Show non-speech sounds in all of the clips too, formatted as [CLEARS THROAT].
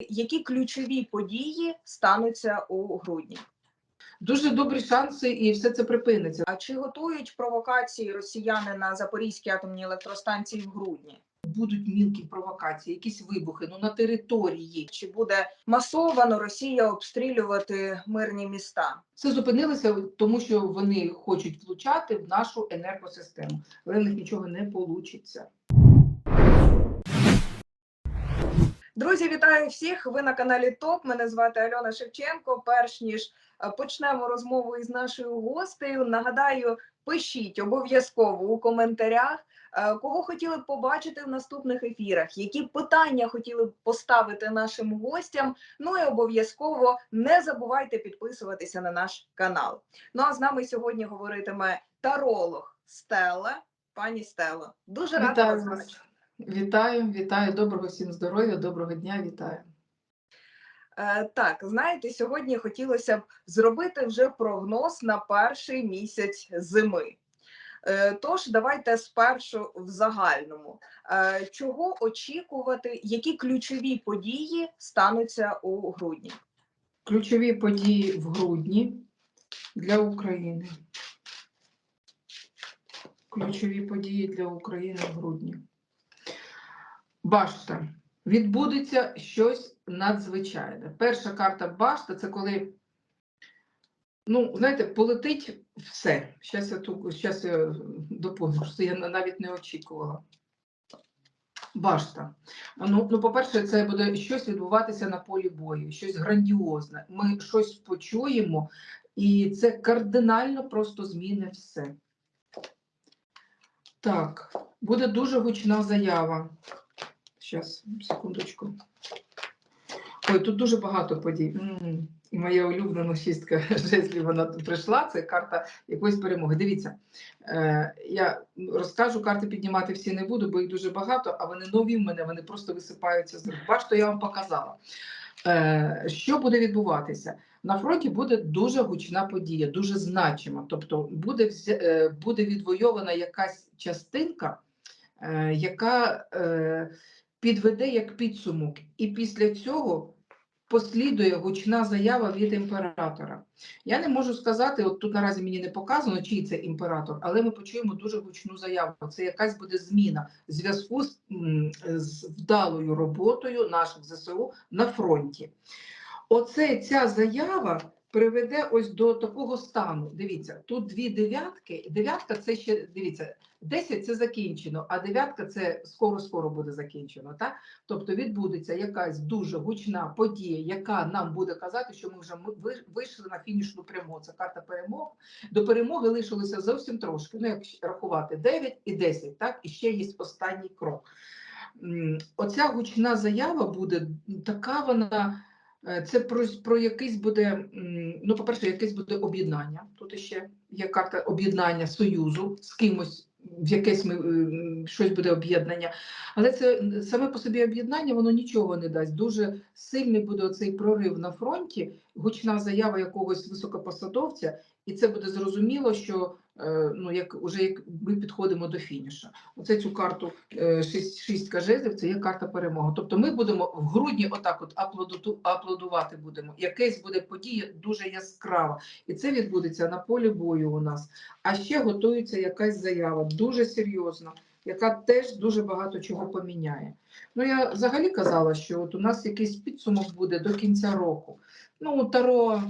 Які ключові події стануться у грудні? Дуже добрі шанси, і все це припиниться. А чи готують провокації росіяни на Запорізькій атомній електростанції в грудні? Будуть мілкі провокації, якісь вибухи, ну на території. Чи буде масовано Росія обстрілювати мирні міста? Це зупинилося, тому що вони хочуть влучати в нашу енергосистему, але в них нічого не вийде. Друзі, вітаю всіх! Ви на каналі ТОП. Мене звати Альона Шевченко. Перш ніж е, почнемо розмову із нашою гостею, нагадаю, пишіть обов'язково у коментарях, е, кого хотіли б побачити в наступних ефірах, які питання хотіли б поставити нашим гостям. Ну і обов'язково не забувайте підписуватися на наш канал. Ну а з нами сьогодні говоритиме таролог Стелла. Пані Стело, дуже рада вас вас. бачити. Вітаю, вітаю, доброго всім здоров'я, доброго дня, вітаю. Е, Так, знаєте, сьогодні хотілося б зробити вже прогноз на перший місяць зими. Е, Тож, давайте спершу в загальному. Е, Чого очікувати, які ключові події стануться у грудні? Ключові події в грудні для України. Ключові події для України в грудні. Башта. Відбудеться щось надзвичайне. Перша карта башта це коли, ну, знаєте, полетить все. Щас я, тут, щас я доповню, що я навіть не очікувала. Башта. Ну, ну, по-перше, це буде щось відбуватися на полі бою, щось грандіозне. Ми щось почуємо, і це кардинально просто зміни все. Так, буде дуже гучна заява. Зараз, секундочку. Ой, тут дуже багато подій. І моя улюблена шістка [LAUGHS] жезлів, вона тут прийшла. Це карта якоїсь перемоги. Дивіться, е, я розкажу, карти піднімати всі не буду, бо їх дуже багато, а вони нові в мене, вони просто висипаються з рук. Бачите, я вам показала. Е, що буде відбуватися? На фронті буде дуже гучна подія, дуже значима. Тобто буде, е, буде відвойована якась частинка, е, яка е, підведе як підсумок, і після цього послідує гучна заява від імператора. Я не можу сказати, от тут наразі мені не показано, чий це імператор, але ми почуємо дуже гучну заяву. Це якась буде зміна в зв'язку з, з вдалою роботою наших ЗСУ на фронті. Оце ця заява приведе ось до такого стану. Дивіться, тут дві дев'ятки. Дев'ятка це ще дивіться, 10 це закінчено, а дев'ятка це скоро-скоро буде закінчено. Так? Тобто відбудеться якась дуже гучна подія, яка нам буде казати, що ми вже вийшли на фінішну пряму. Це карта перемог. До перемоги лишилося зовсім трошки. Ну, як рахувати 9 і 10, так? І ще є останній крок. Оця гучна заява буде така вона. Е, Це про, про якийсь буде, ну, по-перше, якесь буде об'єднання. Тут ще є карта об'єднання союзу з кимось, в якесь ми, щось буде об'єднання. Але це саме по собі об'єднання, воно нічого не дасть. Дуже сильний буде оцей прорив на фронті, гучна заява якогось високопосадовця, і це буде зрозуміло, що е, ну, як уже як ми підходимо до фінішу. Оце цю карту е, шість, шістка жезлів, це є карта перемоги. Тобто ми будемо в грудні отак от аплодувати будемо. Якась буде подія дуже яскрава. І це відбудеться на полі бою у нас. А ще готується якась заява, дуже серйозна, яка теж дуже багато чого поміняє. Ну, я взагалі казала, що от у нас якийсь підсумок буде до кінця року. Ну, Таро,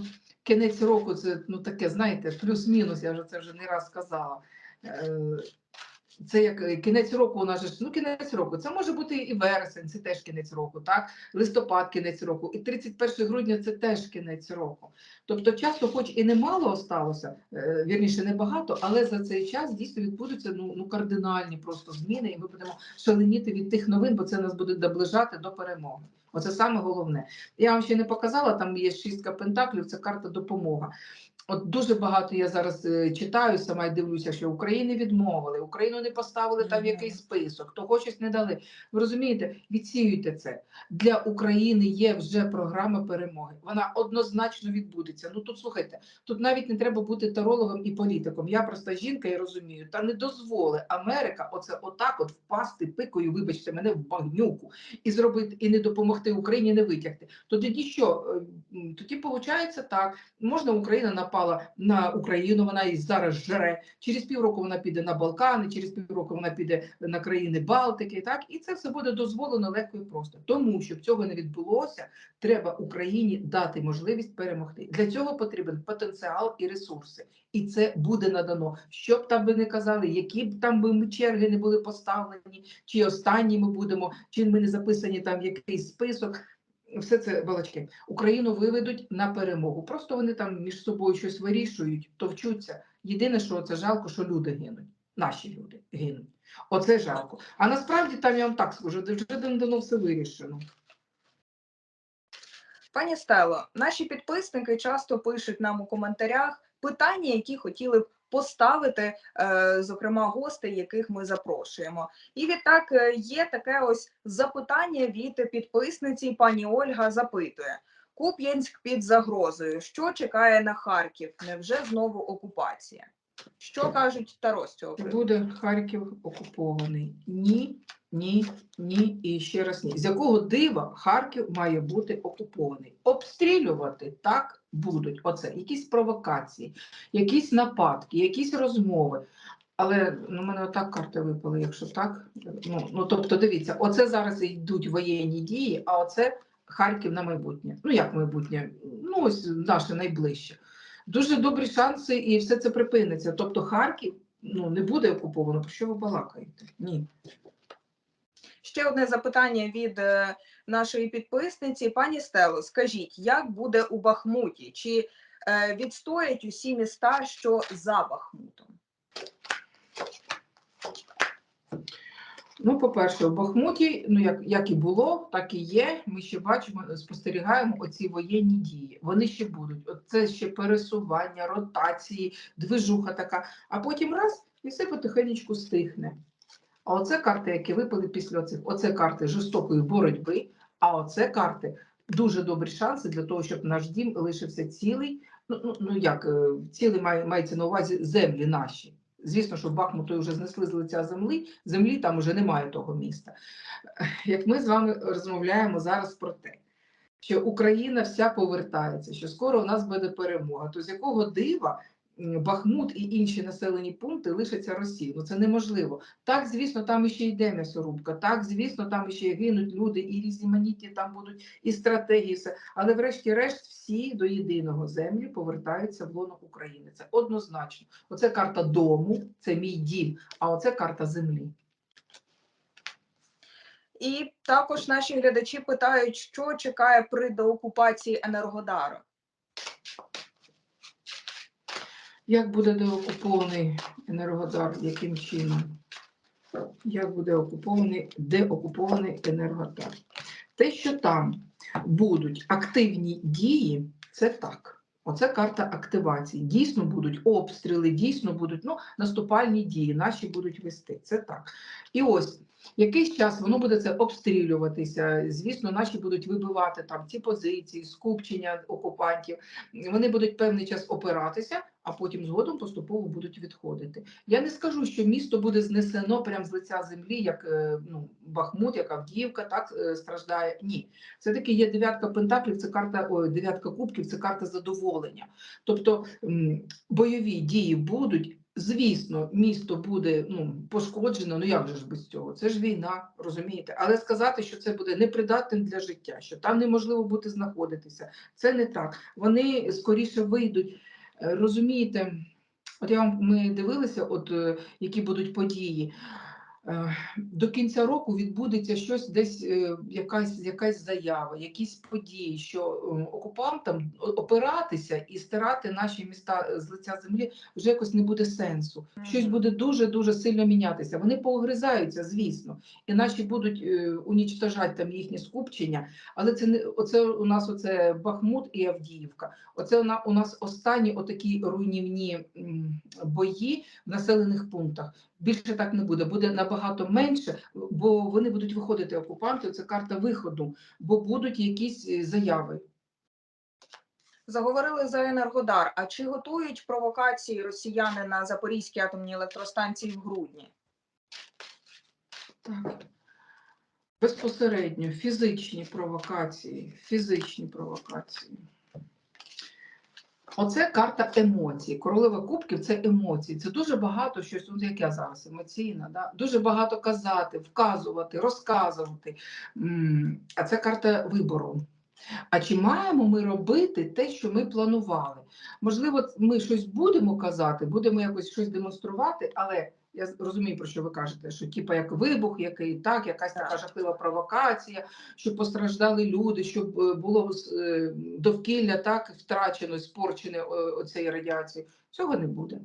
кінець року це ну, таке, знаєте, плюс-мінус, я вже це вже не раз казала. Е, Це як е, кінець року у нас же ну кінець року. Це може бути і вересень, це теж кінець року, так? Листопад кінець року, і 31 грудня це теж кінець року. Тобто часу, хоч і немало осталося, е, вірніше небагато, але за цей час дійсно відбудуться ну, ну кардинальні просто зміни, і ми будемо шаленіти від тих новин, бо це нас буде наближати до перемоги. Оце саме головне. Я вам ще не показала, там є шістка пентаклів, це карта допомога. От дуже багато я зараз е, читаю, сама й дивлюся, що України відмовили, Україну не поставили там в якийсь список, того щось не дали. Ви розумієте, відсіюйте це. Для України є вже програма перемоги. Вона однозначно відбудеться. Ну тут слухайте, тут навіть не треба бути тарологом і політиком. Я проста жінка і розумію, та не дозволи Америка оце отак от впасти пикою, вибачте мене в багнюку і зробити, і не допомогти Україні не витягти. То тоді що? Е, Тоді виходить так. Можна Україна напала на Україну, вона і зараз жере. Через півроку вона піде на Балкани, через півроку вона піде на країни Балтики. Так і це все буде дозволено легко і просто. Тому щоб цього не відбулося, треба Україні дати можливість перемогти. Для цього потрібен потенціал і ресурси, і це буде надано. Що б там би не казали, які б там би черги не були поставлені, чи останні ми будемо, чи ми не записані там якийсь список. Все це балачки. Україну виведуть на перемогу. Просто вони там між собою щось вирішують, товчуться. Єдине, що це жалко, що люди гинуть. Наші люди гинуть. Оце жалко. А насправді там я вам так скажу, вже давно все вирішено. Пані Стело, наші підписники часто пишуть нам у коментарях питання, які хотіли б поставити, е, зокрема, гостей, яких ми запрошуємо. І відтак е, є таке ось запитання від підписниці. Пані Ольга запитує: Куп'янськ під загрозою. Що чекає на Харків? Невже знову окупація? Що кажуть Таро? Буде Харків окупований. Ні, ні, ні і ще раз ні. З якого дива Харків має бути окупований? Обстрілювати так будуть. Оце якісь провокації, якісь нападки, якісь розмови. Але ну, мене отак карти випали, якщо так. Ну, ну тобто, дивіться, оце зараз йдуть воєнні дії, а оце Харків на майбутнє. Ну як майбутнє? Ну ось наше найближче. Дуже добрі шанси, і все це припиниться. Тобто Харків ну, не буде окуповано. Про що ви балакаєте? Ні. Ще одне запитання від е, нашої підписниці. Пані Стело, скажіть, як буде у Бахмуті? Чи е, відстоять усі міста, що за Бахмутом? Ну, по-перше, в Бахмуті, ну як, як і було, так і є. Ми ще бачимо, спостерігаємо оці воєнні дії. Вони ще будуть. Це ще пересування, ротації, движуха така. А потім раз і все потихеньку стихне. А оце карти, які випали після цих, оце карти жорстокої боротьби. А оце карти дуже добрі шанси для того, щоб наш дім лишився цілий. Ну, ну, ну як е, цілий має, мається на увазі землі наші. Звісно, що Бахмуту вже знесли з лиця землі, землі там вже немає того міста. Як ми з вами розмовляємо зараз про те, що Україна вся повертається, що скоро у нас буде перемога, то з якого дива Бахмут і інші населені пункти лишаться Росії? Ну це неможливо. Так, звісно, там ще йде м'ясорубка, так, звісно, там ще гинуть люди, і різноманітні там будуть і стратегії, все. але врешті-решт всі до єдиного землі повертаються в лоно України. Це однозначно. Оце карта дому, це мій дім, а оце карта землі. І також наші глядачі питають, що чекає при деокупації Енергодару. Як буде деокупований Енергодар, яким чином? Як буде окупований, деокупований Енергодар? Те, що там будуть активні дії, це так. Оце карта активації. Дійсно будуть обстріли, дійсно будуть ну, наступальні дії, наші будуть вести. Це так. І ось якийсь час воно буде це обстрілюватися. Звісно, наші будуть вибивати там ці позиції, скупчення окупантів. Вони будуть певний час опиратися, а потім згодом поступово будуть відходити. Я не скажу, що місто буде знесено прямо з лиця землі, як е, ну, Бахмут, як Авдіївка, так е, страждає. Ні, все таки є дев'ятка пентаклів, це карта ой, дев'ятка кубків, це карта задоволення. Тобто бойові дії будуть. Звісно, місто буде ну, пошкоджено, ну як же ж без цього? Це ж війна, розумієте? Але сказати, що це буде непридатним для життя, що там неможливо буде знаходитися, це не так. Вони скоріше вийдуть. Е, Розумієте, от я вам ми дивилися, от е, які будуть події. Е, До кінця року відбудеться щось десь, е, якась, якась заява, якісь події, що е, окупантам опиратися і стирати наші міста з лиця землі вже якось не буде сенсу. Щось буде дуже дуже сильно мінятися. Вони поогризаються, звісно, і наші будуть унічтожати там їхні скупчення. Але це не оце у нас оце Бахмут і Авдіївка. Оце у на- у нас останні отакі руйнівні бої в населених пунктах. Більше так не буде, буде набагато менше, бо вони будуть виходити окупанти. Це карта виходу, бо будуть якісь е, заяви. Заговорили за Енергодар. А чи готують провокації росіяни на Запорізькій атомній електростанції в грудні? Так. Безпосередньо фізичні провокації, фізичні провокації. Оце карта емоцій. Королева кубків це емоції. Це дуже багато щось, Ну як я зараз емоційна, да? дуже багато казати, вказувати, розказувати. А це карта вибору. А чи маємо ми робити те, що ми планували? Можливо, ми щось будемо казати, будемо якось щось демонструвати, але я розумію, про що ви кажете, що типа як вибух, який так, якась така жахлива провокація, щоб постраждали люди, щоб е, було е, довкілля так втрачено, спорчене оцею радіацією. Цього не буде.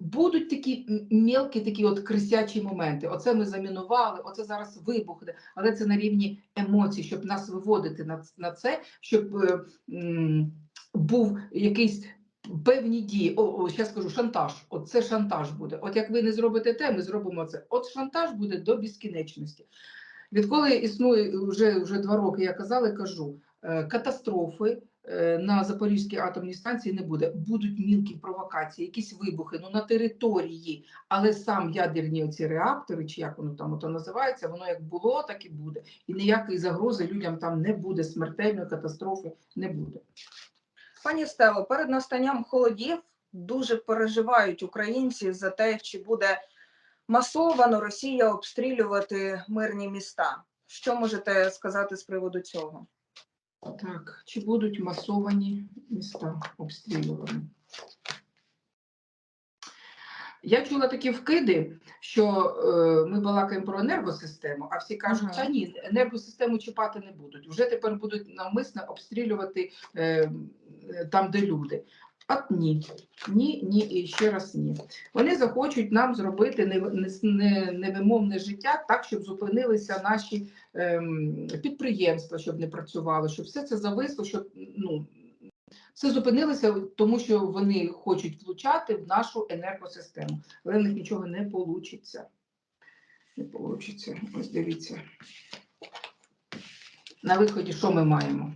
Будуть такі мелкі, такі от крисячі моменти. Оце ми замінували, оце зараз вибухне, але це на рівні емоцій, щоб нас виводити на, на це, щоб е, м, був якийсь певні дії. О, о, ще скажу шантаж. От це шантаж буде. От як ви не зробите те, ми зробимо це. От шантаж буде до безкінечності. Відколи існує вже, вже два роки, я казала кажу, е, катастрофи е, на Запорізькій атомній станції не буде. Будуть мілкі провокації, якісь вибухи ну, на території, але сам ядерні оці реактори, чи як воно там ото називається, воно як було, так і буде. І ніякої загрози людям там не буде, смертельної катастрофи не буде. Пані Стело, перед настанням холодів дуже переживають українці за те, чи буде масовано Росія обстрілювати мирні міста. Що можете сказати з приводу цього? Так, чи будуть масовані міста обстрілювані? Я чула такі вкиди, що е, ми балакаємо про енергосистему, а всі кажуть, Ага. та ні, енергосистему чіпати не будуть. Вже тепер будуть навмисно обстрілювати е, там, де люди. От ні, ні, ні і ще раз ні. Вони захочуть нам зробити нев- не- не- невимовне життя так, щоб зупинилися наші ем, підприємства, щоб не працювали, щоб все це зависло, щоб ну, все зупинилося, тому що вони хочуть влучати в нашу енергосистему. Але в них нічого не вийде. Не вийде. Ось дивіться. На виході, що ми маємо?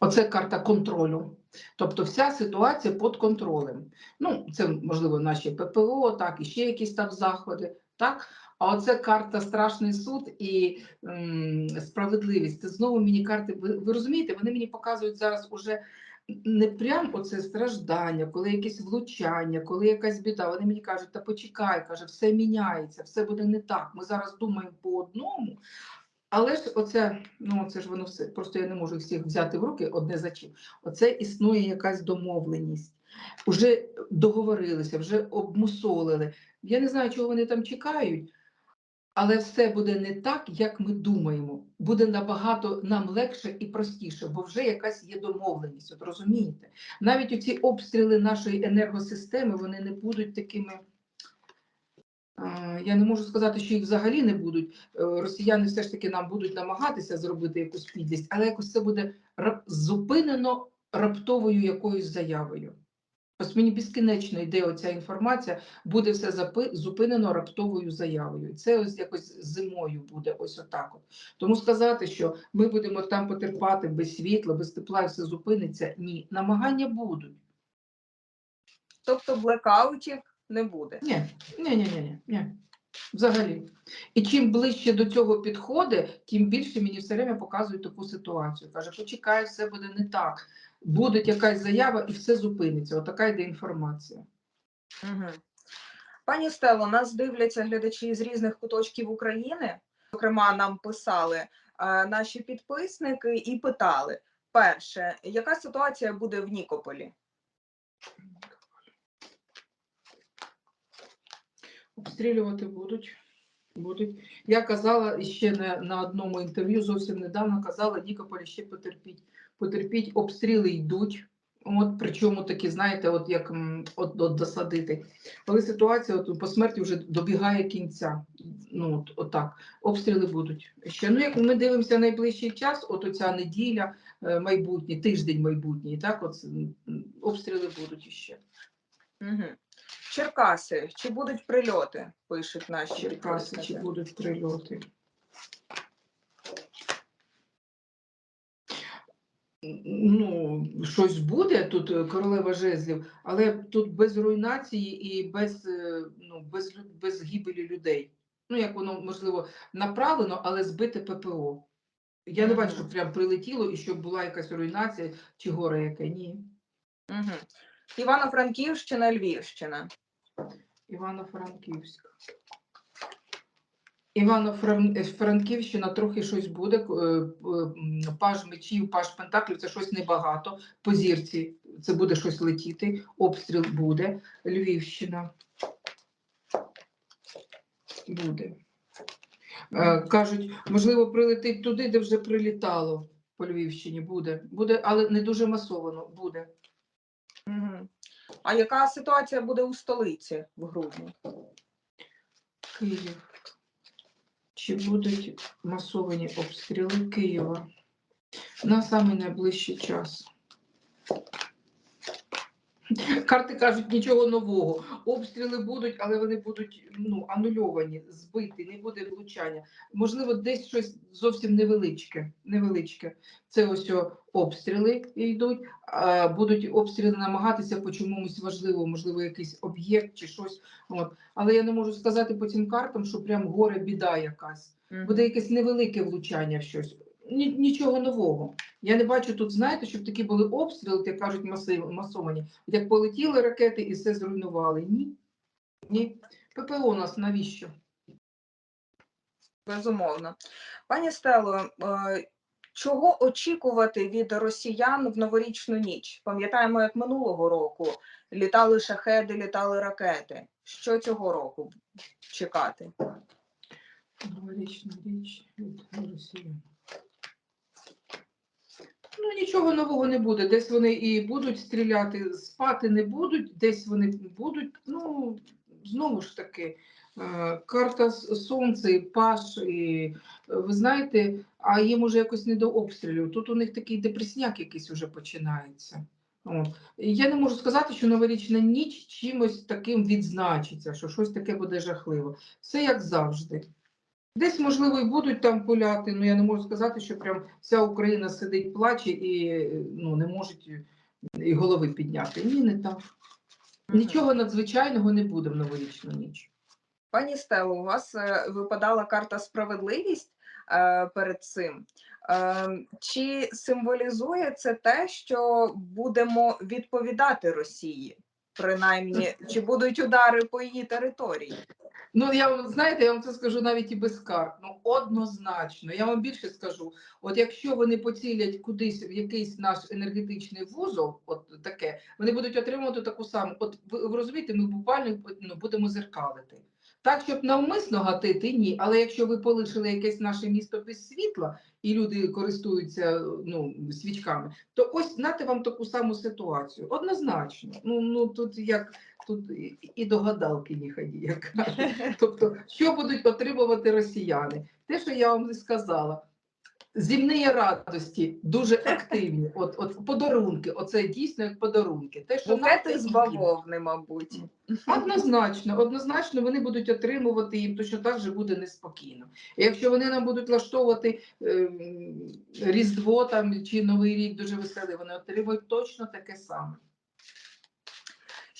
Оце карта контролю. Тобто вся ситуація під контролем. Ну, це можливо наші ППО, так, і ще якісь там заходи. Так? А оце карта Страшний суд і м, справедливість. Це знову мені карти. Ви, ви розумієте, вони мені показують зараз уже не прям оце страждання, коли якесь влучання, коли якась біда. Вони мені кажуть, та почекай, каже, все міняється, все буде не так. Ми зараз думаємо по одному. Але ж оце, ну це ж воно все. Просто я не можу всіх взяти в руки одне за чим. Оце існує якась домовленість. Вже договорилися, вже обмусолили. Я не знаю, чого вони там чекають, але все буде не так, як ми думаємо. Буде набагато нам легше і простіше, бо вже якась є домовленість. От розумієте? Навіть оці обстріли нашої енергосистеми вони не будуть такими. Я не можу сказати, що їх взагалі не будуть. Е, Росіяни все ж таки нам будуть намагатися зробити якусь підлість, але якось це буде зупинено раптовою якоюсь заявою. Ось мені безкінечно йде оця інформація, буде все запи- зупинено раптовою заявою. Це ось якось зимою буде ось отак. От. Тому сказати, що ми будемо там потерпати без світла, без тепла і все зупиниться. Ні, намагання будуть. Тобто блекаутів не буде. Ні, ні, ні, ні, ні, ні. Взагалі. І чим ближче до цього підходить, тим більше мені все время показують таку ситуацію. Каже, почекай, все буде не так. Буде якась заява і все зупиниться. Отака йде інформація. Угу. Пані Стело, нас дивляться глядачі з різних куточків України. Зокрема, нам писали е, наші підписники і питали: перше, яка ситуація буде в Нікополі? Обстрілювати будуть. Будуть. Я казала ще на, на одному інтерв'ю зовсім недавно казала, Нікополі ще потерпіть. Потерпіть, обстріли йдуть. От, причому такі, знаєте, от як от, от досадити. Але ситуація от, по смерті вже добігає кінця. Ну, от, отак. Обстріли будуть. Ще, ну, як ми дивимося найближчий час, от оця неділя, е, майбутній, тиждень майбутній, так, от, обстріли будуть іще. Угу. Черкаси, чи будуть прильоти? Пишуть наші Черкаси, чи будуть прильоти. Ну, щось буде тут е, королева жезлів, але тут без руйнації і без, е, ну, без, без гибелі людей. Ну, як воно можливо направлено, але збите ППО. Я не бачу, щоб прям прилетіло і щоб була якась руйнація чи горе яке. Ні. Угу. Івано-Франківщина, Львівщина. Івано-Франківська. Івано-Франківщина трохи щось буде. е, Паж мечів, паж пентаклів це щось небагато. По зірці це буде щось летіти, обстріл буде. Львівщина. Буде. Е, Кажуть, можливо, прилетить туди, де вже прилітало по Львівщині. Буде. Буде, але не дуже масовано. Буде. Угу. А яка ситуація буде у столиці в грудні? Київ. Чи будуть масовані обстріли Києва на найближчий час? Карти кажуть нічого нового. Обстріли будуть, але вони будуть ну, анульовані, збиті, не буде влучання. Можливо, десь щось зовсім невеличке. невеличке. Це ось обстріли йдуть, а будуть обстріли намагатися по чомусь важливо, можливо, якийсь об'єкт чи щось. От. Але я не можу сказати по цим картам, що прям горе біда якась. Буде якесь невелике влучання в щось. Ні, нічого нового. Я не бачу тут, знаєте, щоб такі були обстріли, як кажуть, масовані. Як полетіли ракети і все зруйнували. Ні. Ні. ППО у нас навіщо? Безумовно. Пані Стело, е, чого очікувати від росіян в новорічну ніч? Пам'ятаємо, як минулого року літали шахеди, літали ракети. Що цього року чекати? Новорічна річ від росіян. Ну, нічого нового не буде. Десь вони і будуть стріляти, спати не будуть, десь вони будуть. Ну, знову ж таки, е, карта сонце, паш, і е, ви знаєте, а їм уже якось не до обстрілів. Тут у них такий депресняк якийсь уже починається. Я не можу сказати, що новорічна ніч чимось таким відзначиться, що щось таке буде жахливе. Все як завжди. Десь, можливо, і будуть там пуляти, але я не можу сказати, що прям вся Україна сидить, плаче і ну, не можуть і голови підняти. Ні, не так. Нічого надзвичайного не буде в новорічну ніч. Пані Стело, у вас е, випадала карта справедливість е, перед цим. Е, чи символізує це те, що будемо відповідати Росії? Принаймні, чи будуть удари по її території? Ну, я вам знаєте, я вам це скажу навіть і без карт. Ну, однозначно. Я вам більше скажу: от якщо вони поцілять кудись в якийсь наш енергетичний вузол, от таке, вони будуть отримувати таку саму. От ви, ви розумієте, ми буквально ну, будемо зеркалити. Так, щоб навмисно гатити, ні. Але якщо ви полишили якесь наше місто без світла і люди користуються ну, свічками, то ось нате вам таку саму ситуацію. Однозначно. Ну, ну тут як тут і, до гадалки не ході, як кажуть. [LAUGHS] Тобто, що будуть отримувати росіяни? Те, що я вам сказала. Зімні радості дуже активні. От, от подарунки, оце дійсно як подарунки. Те, що Букети з бавовни, мабуть. Однозначно, однозначно вони будуть отримувати їм точно так же буде неспокійно. І якщо вони нам будуть влаштовувати е, Різдво там чи Новий рік дуже веселий, вони отримують точно таке саме.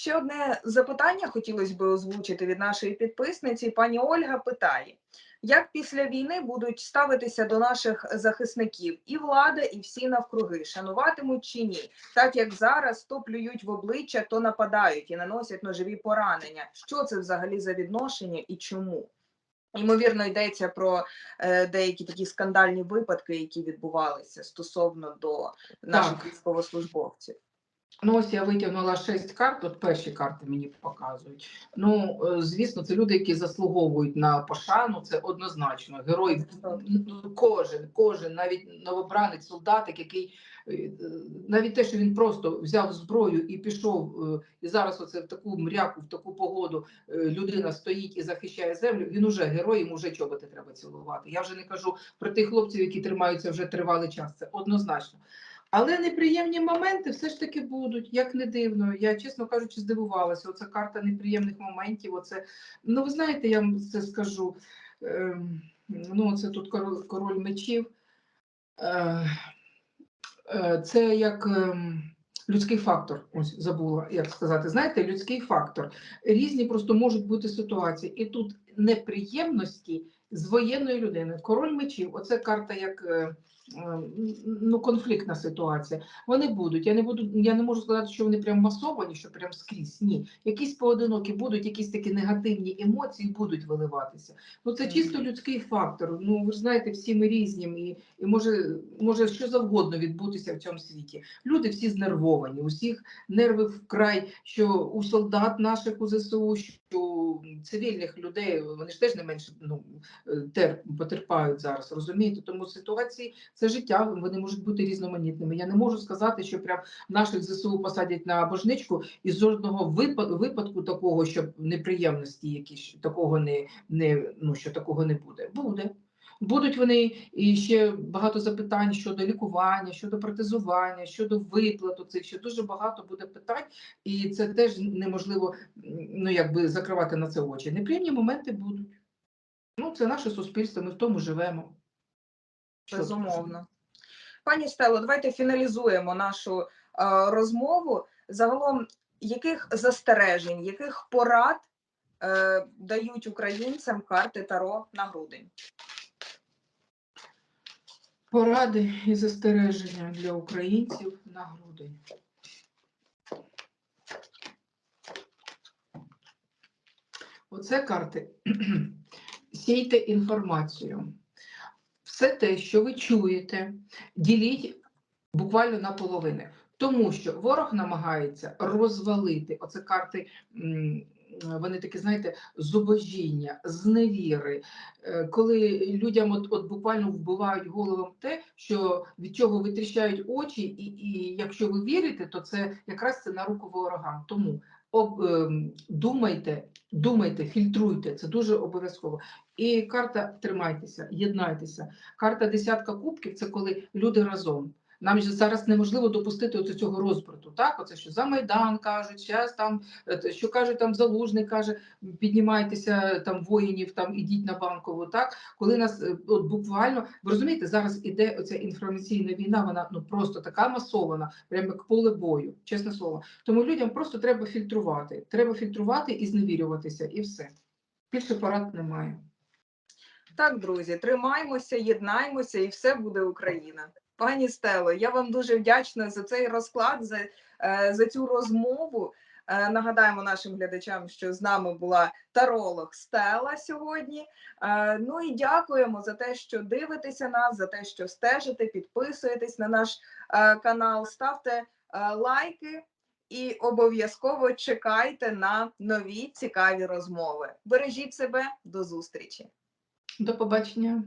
Ще одне запитання хотілося б озвучити від нашої підписниці. Пані Ольга питає: як після війни будуть ставитися до наших захисників і влада, і всі навкруги шануватимуть чи ні? Так як зараз то плюють в обличчя, то нападають і наносять ножові поранення. Що це взагалі за відношення і чому? Ймовірно, йдеться про е, деякі такі скандальні випадки, які відбувалися стосовно до наших військовослужбовців. Ну, ось я витягнула шість карт, от перші карти мені показують. Ну, е, звісно, це люди, які заслуговують на пошану, це однозначно. Герой ну, кожен, кожен, навіть новобранець, солдатик, який е, е, навіть те, що він просто взяв зброю і пішов, і зараз оце в таку мряку, в таку погоду людина стоїть і захищає землю, він уже герой, йому вже чоботи треба цілувати. Я вже не кажу про тих хлопців, які тримаються вже тривалий час. Це однозначно. Але неприємні моменти все ж таки будуть, як не дивно. Я, чесно кажучи, здивувалася. Оця карта неприємних моментів. Оце, ну, ви знаєте, я вам це скажу. Ем, ну, це тут король, король мечів. Е, е, це як ем, людський фактор. Ось забула, як сказати. Знаєте, людський фактор. Різні просто можуть бути ситуації. І тут неприємності з воєнної людини. Король мечів, оце карта як. Е, ну, конфліктна ситуація. Вони будуть. Я не буду, я не можу сказати, що вони прям масовані, що прям скрізь. Ні. Якісь поодинокі будуть, якісь такі негативні емоції будуть виливатися. Ну це чисто людський фактор. Ну ви ж знаєте, всі ми різні, і, і може, може що завгодно відбутися в цьому світі. Люди всі знервовані, усіх нерви вкрай, що у солдат наших у ЗСУ, що цивільних людей вони ж теж не менше ну, е, тер, потерпають зараз, розумієте? Тому ситуації це життя, вони можуть бути різноманітними. Я не можу сказати, що прям наших ЗСУ посадять на божничку і з жодного випа- випадку такого, щоб неприємності якісь такого не, не ну що такого не буде. Буде. Будуть вони і ще багато запитань щодо лікування, щодо протезування, щодо виплату цих, ще дуже багато буде питань, і це теж неможливо ну, якби закривати на це очі. Неприємні моменти будуть. Ну, це наше суспільство, ми в тому живемо. Безумовно. Пані Стело, давайте фіналізуємо нашу е, розмову. Загалом, яких застережень, яких порад е, дають українцям карти Таро на грудень? Поради і застереження для українців на грудень. Оце карти. [CLEARS THROAT] Сійте інформацію. Все те, що ви чуєте, діліть буквально на половини. Тому що ворог намагається розвалити оце карти. Вони такі, знаєте, зубожіння, зневіри, Е, коли людям от, от буквально вбивають головам те, що від чого витріщають очі, і, і якщо ви вірите, то це якраз це на руку ворогам. Тому думайте, думайте, фільтруйте, це дуже обов'язково. І карта тримайтеся, єднайтеся. Карта десятка кубків це коли люди разом. Нам же зараз неможливо допустити оце цього розбрату. Так, оце що за майдан кажуть, зараз там е, що кажуть, там залужний каже, піднімайтеся там воїнів, там ідіть на банкову. Так, коли нас е, от буквально ви розумієте, зараз іде оця інформаційна війна, вона ну просто така масована, прямо як поле бою, чесне слово. Тому людям просто треба фільтрувати. Треба фільтрувати і зневірюватися, і все. Більше порад немає. Так, друзі, тримаймося, єднаймося, і все буде Україна. Пані Стело, я вам дуже вдячна за цей розклад, за, е, за цю розмову. Е, Нагадаємо нашим глядачам, що з нами була таролог Стела сьогодні. Е, Ну і дякуємо за те, що дивитеся нас, за те, що стежите, підписуєтесь на наш канал, ставте лайки і обов'язково чекайте на нові цікаві розмови. Бережіть себе, до зустрічі! До побачення.